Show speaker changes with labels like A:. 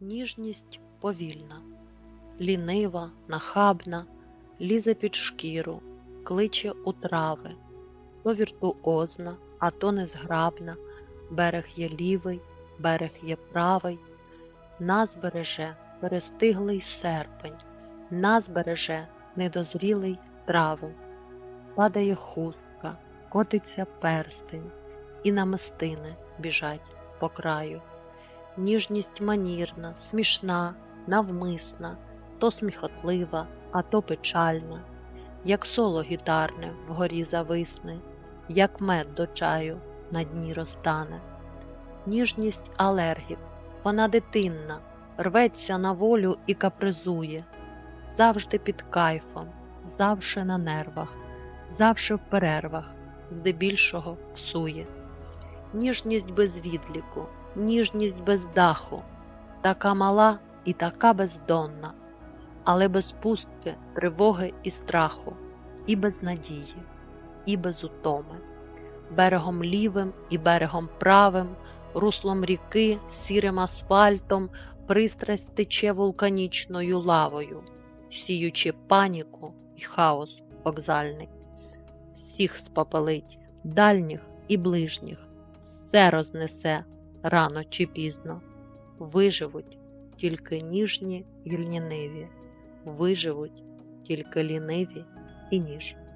A: Ніжність повільна, лінива, нахабна, лізе під шкіру, кличе у трави, то віртуозна, а то незграбна, берег є лівий, берег є правий, нас береже перестиглий серпень, нас береже недозрілий травень, падає хустка, котиться перстень, і намистини біжать по краю. Ніжність манірна, смішна, навмисна, то сміхотлива, а то печальна, як соло гітарне вгорі зависне, як мед до чаю на дні розтане. Ніжність алергік, вона дитинна, рветься на волю і капризує, завжди під кайфом, завше на нервах, завше в перервах, здебільшого всує. Ніжність без відліку, ніжність без даху, така мала і така бездонна, але без пустки, тривоги і страху, і без надії, і без утоми, берегом лівим і берегом правим, руслом ріки, сірим асфальтом, пристрасть тече вулканічною лавою, сіючи паніку і хаос вокзальний. Всіх спопелить, дальніх і ближніх, все рознесе рано чи пізно. Виживуть тільки ніжні й ліниві, виживуть тільки ліниві і ніжні.